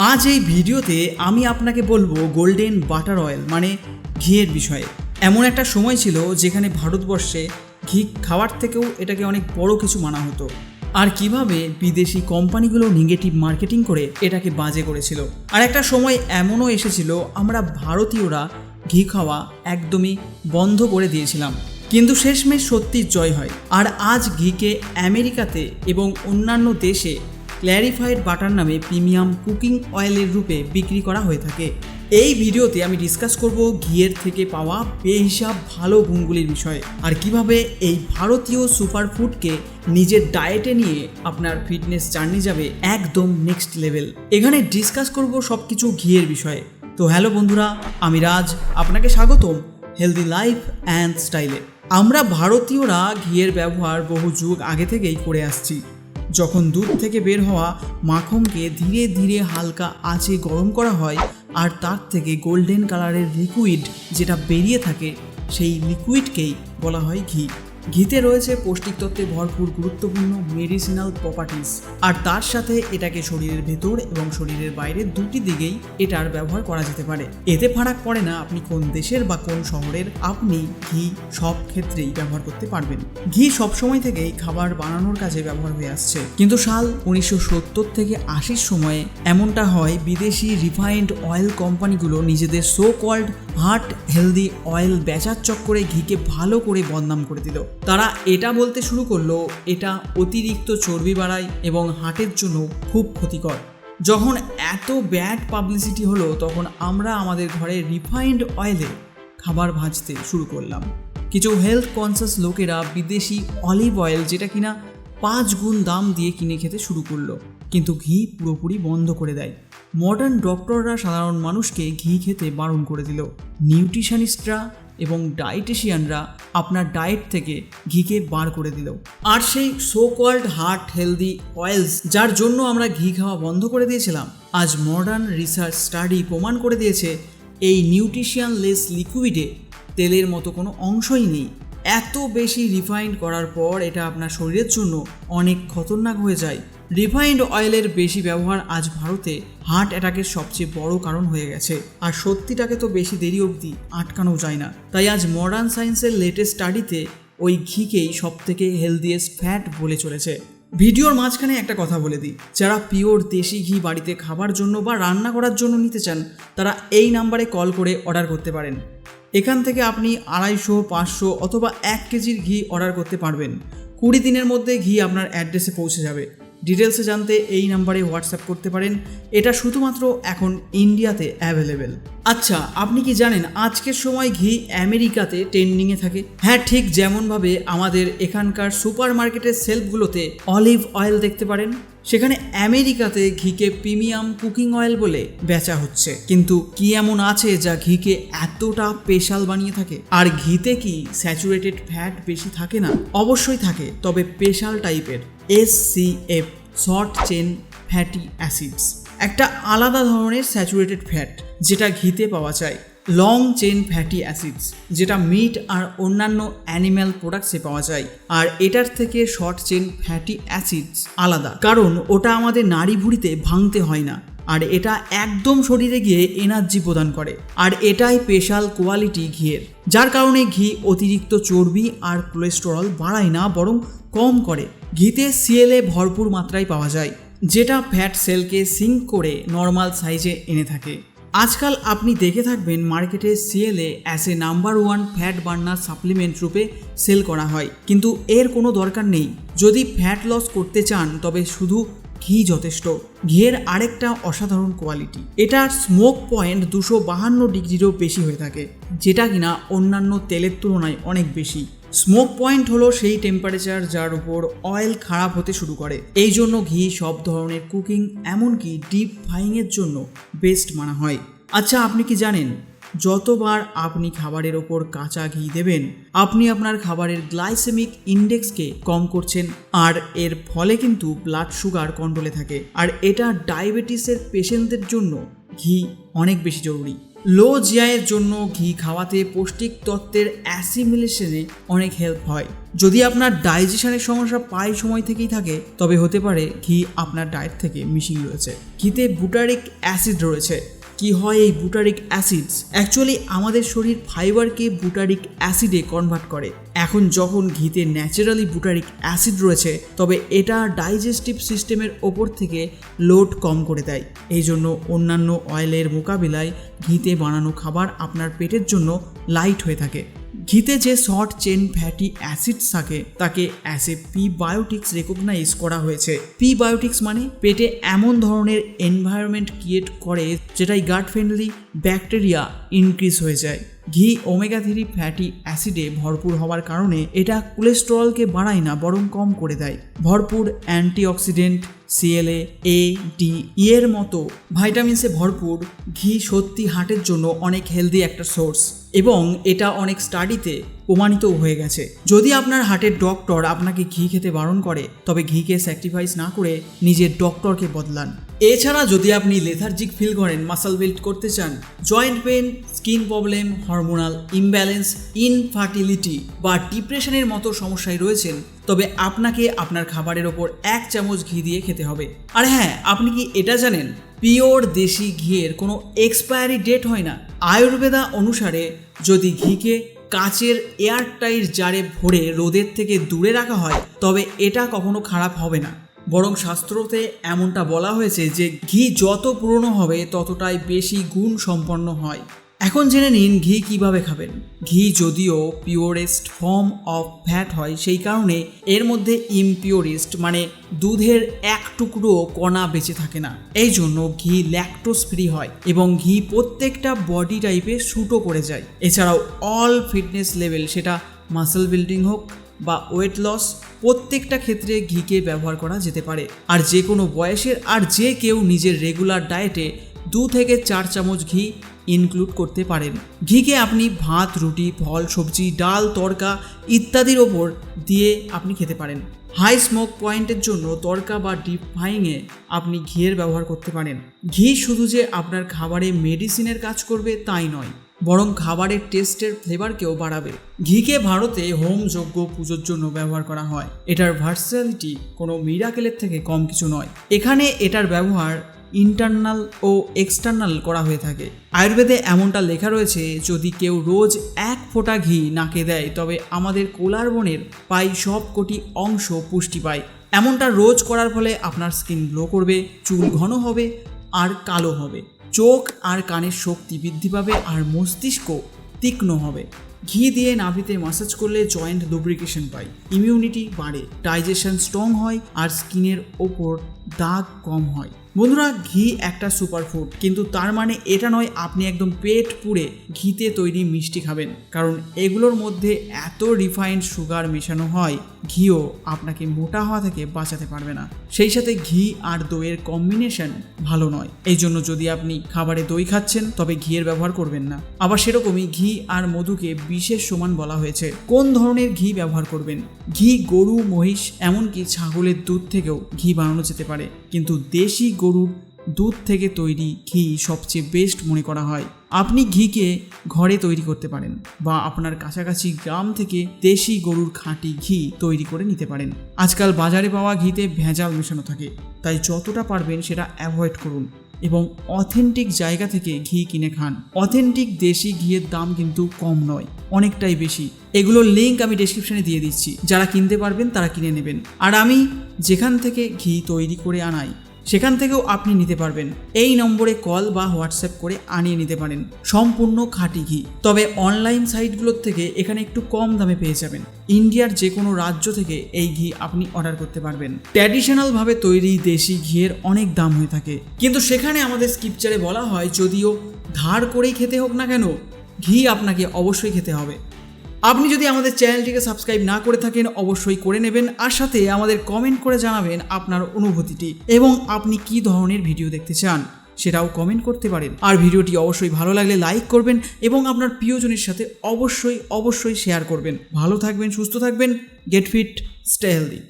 আজ এই ভিডিওতে আমি আপনাকে বলব গোল্ডেন বাটার অয়েল মানে ঘিয়ের বিষয়ে। এমন একটা সময় ছিল যেখানে ভারতবর্ষে ঘি খাওয়ার থেকেও এটাকে অনেক বড় কিছু মানা হতো। আর কীভাবে বিদেশি কোম্পানিগুলো নেগেটিভ মার্কেটিং করে এটাকে বাজে করেছিল। আর একটা সময় এমনও এসেছিল, আমরা ভারতীয়রা ঘি খাওয়া একদমই বন্ধ করে দিয়েছিলাম। কিন্তু শেষমেশ সত্যি জয় হয়। আর আজ ঘিকে আমেরিকাতে এবং অন্যান্য দেশে ক্ল্যারিফাইড বাটার নামে প্রিমিয়াম কুকিং অয়েলের রূপে বিক্রি করা হয়ে থাকে। এই ভিডিওতে আমি ডিসকাস করব ঘিয়ের থেকে পাওয়া বেহিসাব ভালো গুণগুলির বিষয়ে আর কীভাবে এই ভারতীয় সুপারফুডকে নিজের ডায়েটে নিয়ে আপনার ফিটনেস জার্নি যাবে একদম নেক্সট লেভেল। এখানে ডিসকাস করব সব কিছু ঘিয়ের বিষয়ে। তো হ্যালো বন্ধুরা, আমি রাজ, আপনাকে স্বাগতম হেলদি লাইফ অ্যান্ড স্টাইলে আমরা ভারতীয়রা ঘিয়ের ব্যবহার বহু যুগ আগে থেকেই করে আসছি। যখন দুধ থেকে বের হওয়া মাখনকে ধীরে ধীরে হালকা আঁচে গরম করা হয়, আর তার থেকে গোল্ডেন কালারের লিকুইড যেটা বেরিয়ে থাকে, সেই লিকুইডকেই বলা হয় ঘি। ঘিতে রয়েছে পৌষ্টিক তত্ত্বে ভরপুর গুরুত্বপূর্ণ মেডিসিনাল প্রপার্টিস আর তার সাথে এটাকে শরীরের ভেতর এবং শরীরের বাইরে দুটি দিকেই এটার ব্যবহার করা যেতে পারে। এতে ফারাক পড়ে না আপনি কোন দেশের বা কোন শহরের, আপনি ঘি সব ক্ষেত্রেই ব্যবহার করতে পারবেন। ঘি সবসময় থেকেই খাবার বানানোর কাজে ব্যবহার হয়ে আসছে। কিন্তু সাল উনিশশো সত্তর থেকে আশির সময়ে এমনটা হয় বিদেশি রিফাইন্ড অয়েল কোম্পানিগুলো নিজেদের so called heart healthy oil বেচার চক্করে ঘিকে ভালো করে বদনাম করে দিল। তারা এটা বলতে শুরু করল, এটা অতিরিক্ত চর্বি বাড়ায় এবং হার্টের জন্য খুব ক্ষতিকর। যখন এত ব্যাড পাবলিসিটি হলো, তখন আমরা আমাদের ঘরে রিফাইন্ড অয়েলে খাবার ভাজতে শুরু করলাম। কিছু হেলথ কনসিয়াস লোকেরা বিদেশি অলিভ অয়েল যেটা কিনা পাঁচ গুণ দাম দিয়ে কিনে খেতে শুরু করল, কিন্তু ঘি পুরোপুরি বন্ধ করে দেয়। মডার্ন ডক্টররা সাধারণ মানুষকে ঘি খেতে বারণ করে দিল। নিউট্রিশনিস্টরা এবং ডায়েটিশিয়ানরা আপনার ডায়েট থেকে ঘিকে বার করে দিল। আর সেই so called heart healthy oils যার জন্য আমরা ঘি খাওয়া বন্ধ করে দিয়েছিলাম, আজ মডার্ন রিসার্চ স্টাডি প্রমাণ করে দিয়েছে, এই নিউট্রিশিয়ান লেস লিকুইডে তেলের মতো কোনো অংশই নেই। এত বেশি রিফাইন্ড করার পর এটা আপনার শরীরের জন্য অনেক খতরনাক হয়ে যায়। রিফাইন্ড অয়েলের বেশি ব্যবহার আজ ভারতে হার্ট অ্যাটাকের সবচেয়ে বড় কারণ হয়ে গেছে। আর সত্যিটাকে তো বেশি দেরি অবধি আটকানো যায় না। তাই আজ মডার্ন সায়েন্সের লেটেস্ট স্টাডিতে ওই ঘিকেই সব থেকে হেলদিয়েস্ট ফ্যাট বলে চলেছে। ভিডিওর মাঝখানে একটা কথা বলে দিই। যারা পিওর দেশি ঘি বাড়িতে খাবার জন্য বা রান্না করার জন্য নিতে চান, তারা এই নাম্বারে কল করে অর্ডার করতে পারেন। এখান থেকে আপনি আড়াইশো, পাঁচশো অথবা এক কেজির ঘি অর্ডার করতে পারবেন। কুড়ি দিনের মধ্যে ঘি আপনার অ্যাড্রেসে পৌঁছে যাবে। ডিটেলসে জানতে এই নাম্বারে হোয়াটসঅ্যাপ করতে পারেন। এটা শুধুমাত্র এখন ইন্ডিয়াতে অ্যাভেলেবেল। আচ্ছা আপনি কি জানেন আজকের সময় ঘি আমেরিকাতে ট্রেন্ডিংয়ে থাকে? হ্যাঁ ঠিক যেমনভাবে আমাদের এখানকার সুপার মার্কেটের সেলফগুলোতে অলিভ অয়েল দেখতে পারেন। সেখানে আমেরিকাতে ঘিকে প্রিমিয়াম কুকিং অয়েল বলে বেচা হচ্ছে। কিন্তু কি এমন আছে যা ঘিকে এতটা স্পেশাল বানিয়ে থাকে? আর ঘিতে কি স্যাচুরেটেড ফ্যাট বেশি থাকে না? অবশ্যই থাকে, তবে স্পেশাল টাইপের। S C F short chain fatty acids. একটা আলাদা ধরনের স্যাচুরেটেড ফ্যাট, যেটা ঘিতে পাওয়া যায়। লং চেন ফ্যাটি অ্যাসিডস যেটা মিট আর অন্যান্য অ্যানিম্যাল প্রোডাক্টসে পাওয়া যায়। আর এটার থেকে শর্ট চেন ফ্যাটি অ্যাসিডস আলাদা, কারণ ওটা আমাদের নাড়ি ভুড়িতে ভাঙতে হয় না। আর এটা একদম শরীরে গিয়ে এনার্জি প্রদান করে। আর এটাই স্পেশাল কোয়ালিটি ঘিয়ের যার কারণে ঘি অতিরিক্ত চর্বি আর কোলেস্টেরল বাড়ায় না, বরং কম করে। ঘিতে সিএলএ ভরপুর মাত্রায় পাওয়া যায়, যেটা ফ্যাট সেলকে সিঙ্ক করে নর্মাল সাইজে এনে থাকে। আজকাল আপনি দেখে থাকবেন মার্কেটে CLA as a number one fat burner supplement রূপে সেল করা হয়। কিন্তু এর কোনো দরকার নেই। যদি ফ্যাট লস করতে চান, তবে শুধু ঘি যথেষ্ট। ঘিয়ের আরেকটা অসাধারণ কোয়ালিটি এটার স্মোক পয়েন্ট দুশো বাহান্ন ডিগ্রিরও বেশি হয়ে থাকে, যেটা কিনা অন্যান্য তেলের তুলনায় অনেক বেশি। স্মোক পয়েন্ট হলো সেই টেম্পারেচার যার উপর অয়েল খারাপ হতে শুরু করে। এই জন্য ঘি সব ধরনের কুকিং এমনকি ডিপ ফ্রাইংয়ের জন্য বেস্ট মানা হয়। আচ্ছা আপনি কি জানেন, যতবার আপনি খাবারের ওপর কাঁচা ঘি দেবেন, আপনি আপনার খাবারের গ্লাইসেমিক ইন্ডেক্সকে কম করছেন, আর এর ফলে কিন্তু ব্লাড সুগার কন্ট্রোলে থাকে। আর এটা ডায়াবেটিসের পেশেন্টদের জন্য ঘি অনেক বেশি জরুরি। লো জিআইয়ের জন্য ঘি খাওয়াতে পৌষ্টিক তত্ত্বের অ্যাসিমিলেশনে অনেক হেল্প হয়। যদি আপনার ডাইজেশনের সমস্যা প্রায় সময় থেকেই থাকে, তবে হতে পারে ঘি আপনার ডায়েট থেকে মিশিয়ে রয়েছে। ঘিতে বুটারিক অ্যাসিড রয়েছে। কি হয় এই বুটারিক অ্যাসিডস? অ্যাকচুয়ালি আমাদের শরীর ফাইবারকে বুটারিক অ্যাসিডে কনভার্ট করে। এখন যখন ঘিতে ন্যাচারালি বুটারিক অ্যাসিড রয়েছে, তবে এটা ডাইজেস্টিভ সিস্টেমের ওপর থেকে লোড কম করে দেয়। এই জন্য অন্যান্য অয়েলের মোকাবিলায় ঘিতে বানানো খাবার আপনার পেটের জন্য লাইট হয়ে থাকে। ঘিতে যে শর্ট চেন ফ্যাটি অ্যাসিড থাকে, তাকে as a P biotics recognize করা হয়েছে। পি বায়োটিক্স মানে পেটে এমন ধরনের এনভায়রনমেন্ট ক্রিয়েট করে, যেটাই গাট ফ্রেন্ডলি ব্যাকটেরিয়া ইনক্রিজ হয়ে যায়। ঘি ওমেগা থ্রি ফ্যাটি অ্যাসিডে ভরপুর হওয়ার কারণে এটা কোলেস্টেরলকে বাড়ায় না, বরং কম করে দেয়। ভরপুর antioxidant CLA A D E এর মতো ভাইটামিনসে ভরপুর ঘি সত্যি হার্টের জন্য অনেক হেলদি একটা সোর্স এবং এটা অনেক স্টাডিতে প্রমাণিত হয়ে গেছে। যদি আপনার হাটের ডক্টর আপনাকে ঘি খেতে বারণ করে, তবে ঘিকে স্যাক্রিফাইস না করে নিজের ডক্টরকে বদলান। এছাড়া যদি আপনি লেথার্জিক ফিল করেন মাসল বিল্ড করতে চান joint pain skin problem hormonal imbalance infertility বা ডিপ্রেশনের মতো সমস্যায় রয়েছেন, তবে আপনাকে আপনার খাবারের ওপর এক চামচ ঘি দিয়ে খেতে হবে। আর হ্যাঁ আপনি কি এটা জানেন? পিওর দেশি ঘিয়ের কোনো এক্সপায়ারি ডেট হয় না। আয়ুর্বেদা অনুসারে যদি ঘিকে কাচের এয়ারটাইট জারে ভরে রোদের থেকে দূরে রাখা হয়, তবে এটা কখনো খারাপ হবে না। বরং শাস্ত্রতে এমনটা বলা হয়েছে যে ঘি যত পুরনো হবে, ততটাই বেশি গুণ সম্পন্ন হয়। এখন জেনে নিন ঘি কীভাবে খাবেন। ঘি যদিও পিওরেস্ট ফর্ম অফ ফ্যাট হয়, সেই কারণে এর মধ্যে ইমপিওরেস্ট মানে দুধের এক টুকরো কণা বেঁচে থাকে না। এই জন্য ঘি ল্যাকটোস ফ্রি হয় এবং ঘি প্রত্যেকটা বডি টাইপে শুটও করে যায়। এছাড়াও অল ফিটনেস লেভেল সেটা মাসেল বিল্ডিং হোক বা ওয়েট লস প্রত্যেকটা ক্ষেত্রে ঘিকে ব্যবহার করা যেতে পারে। আর যে কোনো বয়সের আর যে কেউ নিজের রেগুলার ডায়েটে দু থেকে চার চামচ ঘি ইনক্লুড করতে পারেন। ঘিকে আপনি ভাত, রুটি, ফল, সবজি, ডাল, তরকা ইত্যাদির ওপর দিয়ে আপনি খেতে পারেন। হাই স্মোক পয়েন্টের জন্য তরকা বা ডিপ ফ্রাইংয়ে আপনি ঘিয়ের ব্যবহার করতে পারেন। ঘি শুধু যে আপনার খাবারে মেডিসিনের কাজ করবে তাই নয়। বরং খাবারের টেস্টের ফ্লেভারকেও বাড়াবে। ঘিকে ভারতে হোম যজ্ঞ পুজোর জন্য ব্যবহার করা হয়। এটার ভার্সালিটি কোনো মিরাকেলের থেকে কম কিছু নয়। এখানে এটার ব্যবহার ইন্টারনাল ও এক্সটার্নাল করা হয়ে থাকে। আয়ুর্বেদে এমনটা লেখা রয়েছে, যদি কেউ রোজ এক ফোঁটা ঘি নাকে দেয়, তবে আমাদের কোলার বনের প্রায় সব কোটি অংশ পুষ্টি পায়। এমনটা রোজ করার ফলে আপনার স্কিন গ্লো করবে, চুল ঘন হবে, আর কালো হবে। চোখ আর কানের শক্তি বৃদ্ধি পাবে আর মস্তিষ্ক তীক্ষ্ণ হবে। ঘি দিয়ে নাভিতে মাসাজ করলে জয়েন্ট লুব্রিকেশন পায়। ইমিউনিটি বাড়ে ডাইজেশন স্ট্রং হয় আর স্কিনের ওপর দাগ কম হয়। বন্ধুরা, ঘি একটা সুপারফুড কিন্তু তার মানে এটা নয় আপনি একদম পেট পুড়ে ঘিতে তৈরি মিষ্টি খাবেন। কারণ এগুলোর মধ্যে এত রিফাইন্ড সুগার মেশানো হয়, ঘিও আপনাকে মোটা হওয়া থেকে বাঁচাতে পারবে না। সেই সাথে ঘি আর দইয়ের কম্বিনেশন ভালো নয়। এই জন্য যদি আপনি খাবারে দই খাচ্ছেন, তবে ঘিয়ের ব্যবহার করবেন না। আবার সেরকমই ঘি আর মধুকে বিশেষ সমান বলা হয়েছে। কোন ধরনের ঘি ব্যবহার করবেন? ঘি, গরু, মহিষ, এমনকি ছাগলের দুধ থেকেও ঘি বানানো যেতে পারে। কিন্তু দেশি গরুর দুধ থেকে তৈরি ঘি সবচেয়ে বেস্ট মনে করা হয়। আপনি ঘিকে ঘরে তৈরি করতে পারেন বা আপনার কাছাকাছি গ্রাম থেকে দেশি গরুর খাঁটি ঘি তৈরি করে নিতে পারেন। আজকাল বাজারে পাওয়া ঘিতে ভেজাল মেশানো থাকে, তাই যতটা পারবেন সেটা অ্যাভয়েড করুন। এবং অথেন্টিক জায়গা থেকে ঘি কিনে খান। অথেন্টিক দেশি ঘিয়ের দাম কিন্তু কম নয়, অনেকটাই বেশি। এগুলোর লিঙ্ক আমি ডিসক্রিপশানে দিয়ে দিচ্ছি। যারা কিনতে পারবেন তারা কিনে নেবেন। আর আমি যেখান থেকে ঘি তৈরি করে আনাই সেখান থেকেও আপনি নিতে পারবেন। এই নম্বরে কল বা হোয়াটসঅ্যাপ করে আনিয়ে নিতে পারেন। সম্পূর্ণ খাঁটি ঘি। তবে অনলাইন সাইটগুলোর থেকে এখানে একটু কম দামে পেয়ে যাবেন। ইন্ডিয়ার যে কোনো রাজ্য থেকে এই ঘি আপনি অর্ডার করতে পারবেন। ট্র্যাডিশনালভাবে তৈরি দেশি ঘিয়ের অনেক দাম হয়ে থাকে। কিন্তু সেখানে আমাদের স্ক্রিপচারে বলা হয়, যদিও ধার করেই খেতে হোক না কেন, ঘি আপনাকে অবশ্যই খেতে হবে। আপনি যদি আমাদের চ্যানেলটিকে সাবস্ক্রাইব না করে থাকেন, অবশ্যই করে নেবেন আর সাথে আমাদের কমেন্ট করে জানাবেন আপনার অনুভূতিটি এবং আপনি কি ধরনের ভিডিও দেখতে চান সেটাও কমেন্ট করতে পারেন। আর ভিডিওটি অবশ্যই ভালো লাগলে লাইক করবেন এবং আপনার প্রিয়জনের সাথে অবশ্যই অবশ্যই শেয়ার করবেন। ভালো থাকবেন, সুস্থ থাকবেন, গেট ফিট, স্টে হেলদি।